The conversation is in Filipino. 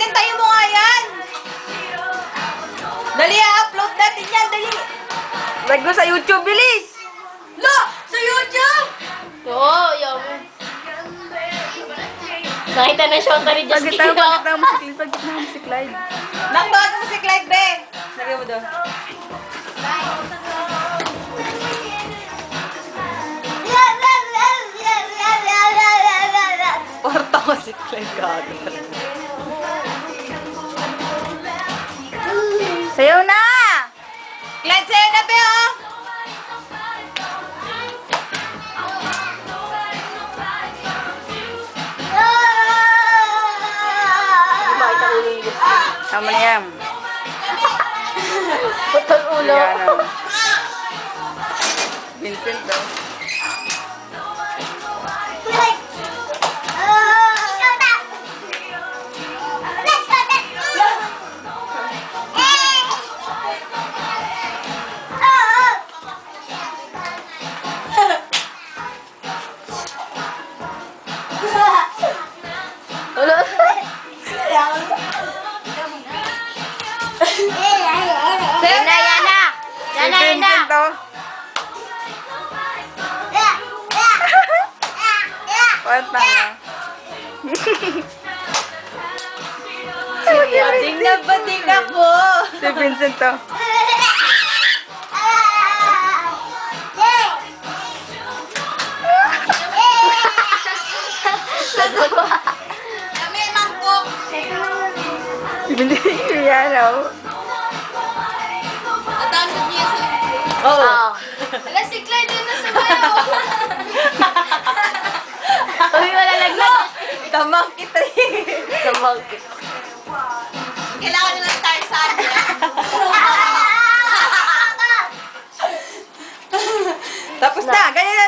Bentayin mo nga yan! Dali, upload natin yan, dali! Lag sa YouTube, bilis! Lo! Sa YouTube! Oo, oh, yaw mo. Nakita na siya ang tari Just Pagkita mo, Kino. pagkita mo si Clyde, pagkita mo si Clyde. Naktuan mo si Clyde, be! Lagyan mo doon. Porta ko si Clyde, gago. Sayaw na! Clyde, sa'yo na, be, oh! Makita ko ni Justin. Tama na yan. Putol ulo. Yan, ah. Vincent daw. Kwenta nga. Ding na ba ding ako? Si Vincent daw. Kami, mangkok! Hindi, yan daw. Natasod niya sa. Oo. Ala, si Clyde Gold. Kailangan nyo ng star sun. Tapos na, ganyan